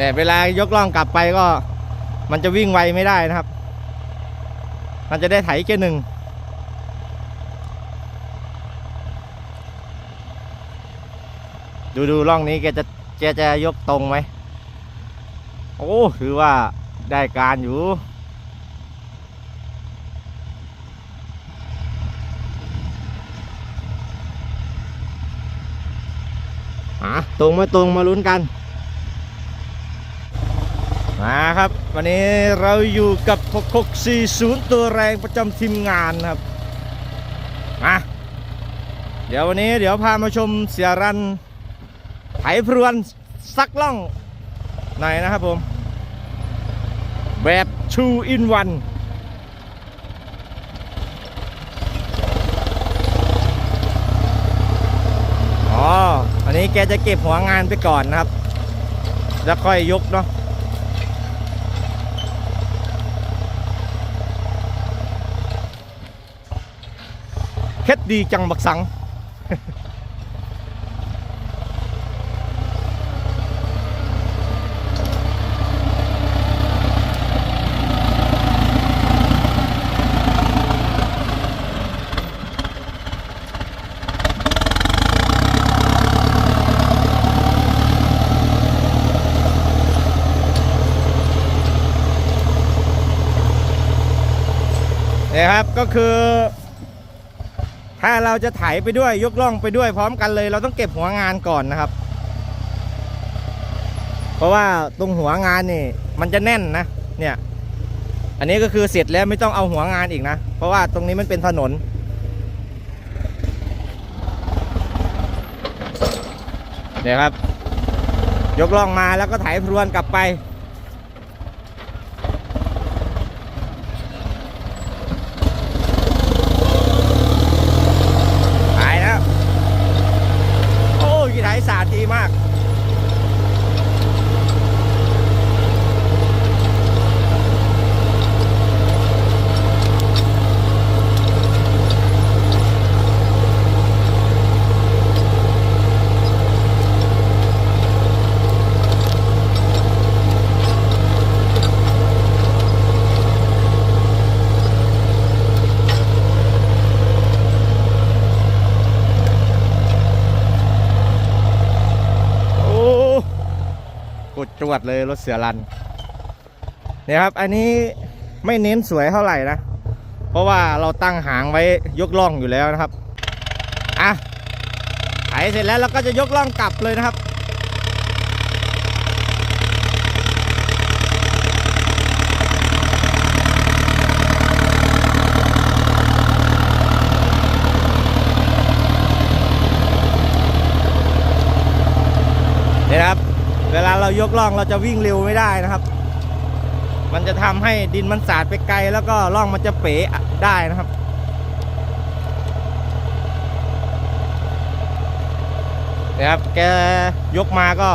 แต่เวลายกล่องกลับไปก็ มันจะวิ่งไวไม่ได้นะครับ มันจะได้ไถแค่หนึ่งดูดูร่องนี้แกจะแกจะยกตรงไหม โอ้ถือว่าได้การอยู่อะตรงไม่ตรงมาลุ้นกัน ครับ วันนี้เราอยู่กับ6640 ตัวแรงประจำทีมงานครับมาเดี๋ยววันนี้เดี๋ยวพามาชมเสียรันไถพรวนซักล่องหน่อยนะครับผม แบบ2 in 1อ๋ออันนี้แกจะเก็บหัวงานไปก่อนนะครับ แล้วค่อยยกเนาะ เคล็ดดีจังบักสังเนี่ยครับก็คือถ้า เราจะไถไปด้วยยกล่องไปด้วยพร้อมกันเลย เราต้องเก็บหัวงานก่อนนะครับ เพราะว่าตรงหัวงานนี่ มันจะแน่นนะ เนี่ย อันนี้ก็คือเสร็จแล้วไม่ต้องเอาหัวงานอีกนะ เพราะว่าตรงนี้มันเป็นถนนเนี่ยครับ ยกล่องมาแล้วก็ไถพรวนกลับไป หายแล้ว โอ้ยกี่ไถสาดดีมาก โอ้กด จวดเลยรถเสือรันเนี่ยครับ อันนี้ไม่เน้นสวยเท่าไหร่นะ เพราะว่าเราตั้งหางไว้ยกล่องอยู่แล้วนะครับ อะไถเสร็จแล้วเราก็จะยกล่องกลับเลยนะครับ เนี่ยนะครับ เวลาเรายกล่องเราจะวิ่งเร็วไม่ได้นะครับ มันจะทำให้ดินมันสาดไปไกล แล้วก็ล่องมันจะเป๋ได้นะครับนี่ยครับแกยกมาก็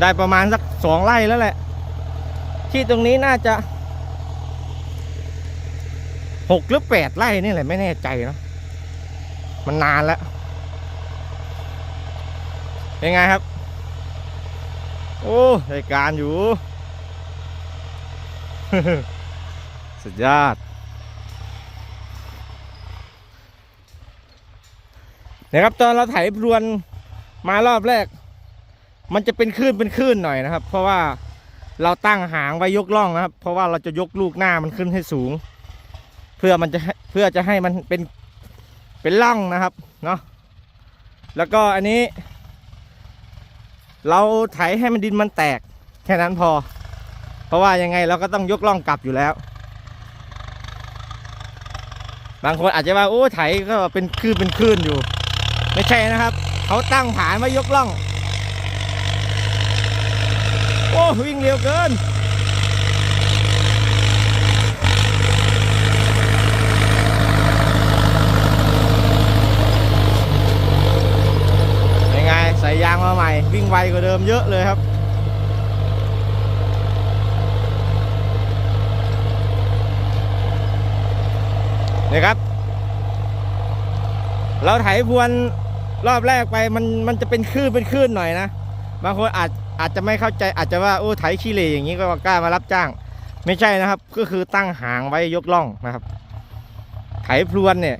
ได้ประมาณสักสองไร่แล้วแหละ ที่ตรงนี้น่าจะหกหรือแปดไร่นี่แหละไม่แน่ใจนะมันนานแล้ว เป็นไงครับ โอ้รายการอยู่ สุดยอดนะครับตอนเราไถพรวนมารอบแรก มันจะเป็นคลื่นเป็นคลื่นหน่อยนะครับ เพราะว่าเราตั้งหางไว้ยกล่องนะครับ เพราะว่าเราจะยกลูกหน้ามันขึ้นให้สูง เพื่อมันจะเพื่อจะให้มันเป็นเป็นล่องนะครับเนาะแล้วก็อันนี้ เราไถให้มันดินมันแตก แค่นั้นพอ เพราะว่ายังไงเราก็ต้องยกล่องกลับอยู่แล้ว บางคนอาจจะว่าโอ้ไถก็เป็นคลื่นเป็นคลื่นอยู่ ไม่ใช่นะครับ เขาตั้งฐานไว้ยกล่อง โอ้วิ่งเร็วเกิน ยังไงใส่ ยางมาใหม่ วิ่งไวกว่าเดิมเยอะเลยครับ นี่ครับ เราไถพรวนรอบแรกไปมันมันจะเป็นคลื่นเป็นคลื่นหน่อยนะ บางคนอาจอาจจะไม่เข้าใจอาจจะว่าโอ้ไถขี้เหร่อย่างนี้ก็กล้ามารับจ้าง ไม่ใช่นะครับ ก็คือตั้งหางไว้ยกล่องนะครับ ไถพรวนเนี่ย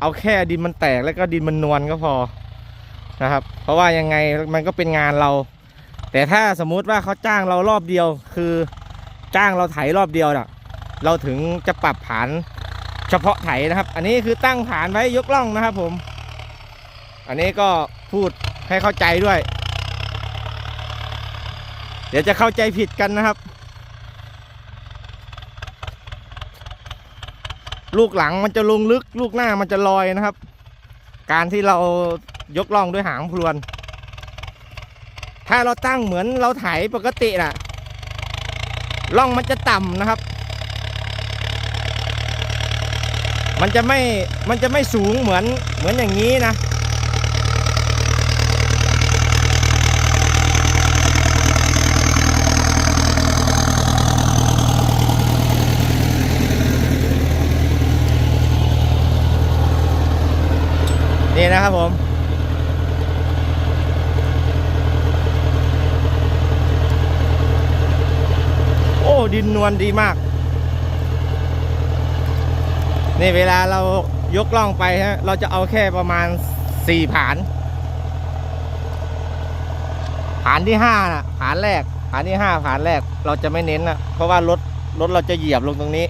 เอาแค่ดินมันแตกแล้วก็ดินมันนวลก็พอ นะครับ เพราะว่ายังไงมันก็เป็นงานเรา แต่ถ้าสมมุติว่าเขาจ้างเรารอบเดียว คือจ้างเราไถรอบเดียวน่ะ เราถึงจะปรับฐานเฉพาะไถนะครับ อันนี้คือตั้งฐานไว้ยกล่องนะครับผม อันนี้ก็พูดให้เข้าใจด้วย เดี๋ยวจะเข้าใจผิดกันนะครับ ลูกหลังมันจะลงลึก ลูกหน้ามันจะลอยนะครับ การที่เรา ยกล่องด้วยหางพรวน ถ้าเราตั้งเหมือนเราไถปกติน่ะล่องมันจะต่ำนะครับ มันจะไม่ มันจะไม่สูงเหมือนเหมือนอย่างนี้นะ นี่นะครับผม ดินนวลดีมาก นี่เวลาเรายกล่องไปฮะ เราจะเอาแค่ประมาณสี่ผาน ผานที่ห้านะผานแรก ผานที่ห้าผานแรกเราจะไม่เน้นนะเพราะว่ารถรถเราจะเหยียบลงตรงนี้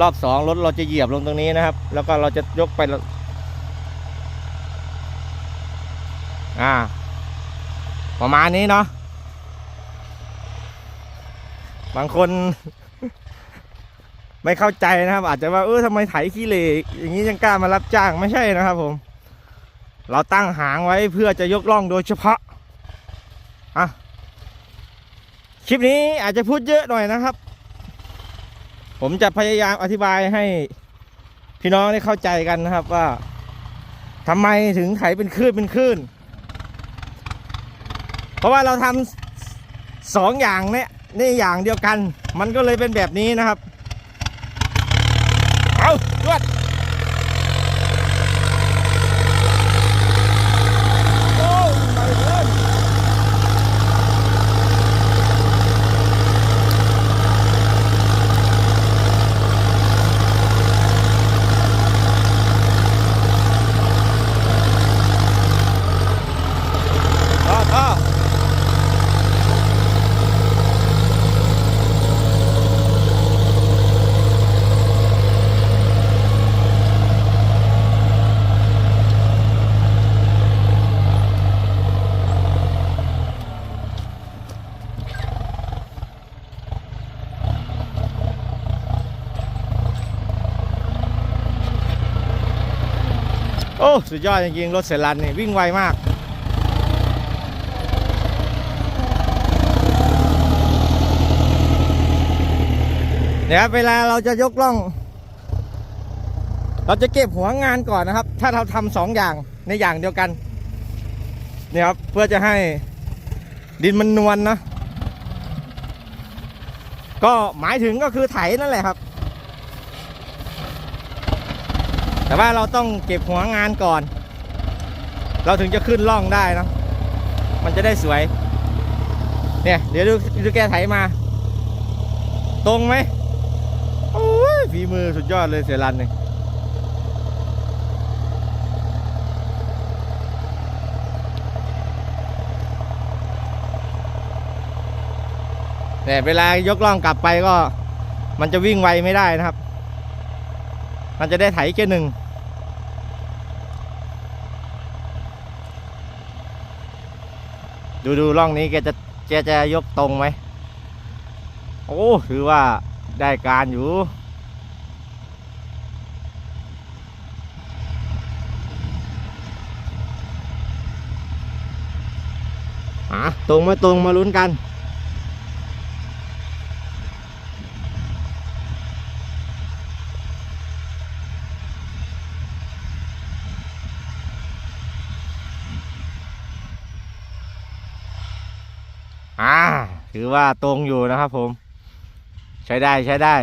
รอบสองรถเราจะเหยียบลงตรงนี้นะครับ แล้วก็เราจะยกไปล้วอ่า ประมาณนี้เนาะ บางคน ไม่เข้าใจนะครับ อาจจะว่าเออทำไมไถขี้เหร่อย่างนี้ยังกล้ามารับจ้างไม่ใช่นะครับ ผม เราตั้งหางไว้เพื่อจะยกล่องโดยเฉพาะอะคลิปนี้อาจจะพูดเยอะหน่อยนะครับ ผมจะพยายามอธิบายให้พี่น้องได้เข้าใจกันนะครับว่าทำไมถึงไถเป็นคลื่นเป็นคลื่น เพราะว่าเราทำสองอย่างเนี่ย นี่อย่างเดียวกัน มันก็เลยเป็นแบบนี้นะครับ เอาดวดโอ้ไปเลยพ่อพ่อ โอ้ สุดยอดจริงๆรถเสรันนี่วิ่งไวมากเนี่ยครับเวลาเราจะยกล่อง เราจะเก็บหัวงานก่อนนะครับ ถ้าเราทำสองอย่างในอย่างเดียวกันเนี่ยครับเพื่อจะให้ดินมันนวลนะก็หมายถึงก็คือไถนั่นแหละครับ แต่ว่าเราต้องเก็บหัวงานก่อน เราถึงจะขึ้นล่องได้นะมันจะได้สวย เนี่ย เดี๋ยวดูดูแกไถมา ตรงไหมโอ้ยฝีมือสุดยอดเลยเสียรันนี่เนี่ยเวลายกล่องกลับไปก็ มันจะวิ่งไวไม่ได้นะครับ มันจะได้ไถแค่หนึ่ง ดูดูร่องนี้แกจะแกจะยกตรงไหมโอ้ถือว่าได้การอยู่อะตรงไม่ตรงมาลุ้นกัน อ่า ถือว่าตรงอยู่นะครับผม ใช้ได้ใช้ได้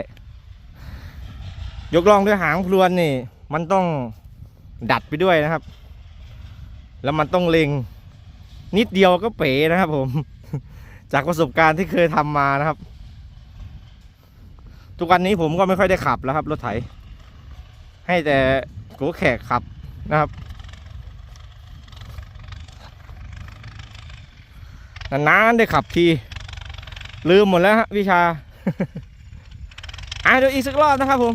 ยกล่องด้วยหางพลวนนี่ มันต้องดัดไปด้วยนะครับ แล้วมันต้องเล็ง นิดเดียวก็เป๋นะครับผม จากประสบการณ์ที่เคยทำมานะครับ ทุกวันนี้ผมก็ไม่ค่อยได้ขับแล้วครับ รถไถ ให้แต่โกแขกขับนะครับนานๆได้ขับที ลืมหมดแล้วฮะวิชาอะเดี๋ยวอีกสักรอบนะครับผม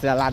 โอ้รถ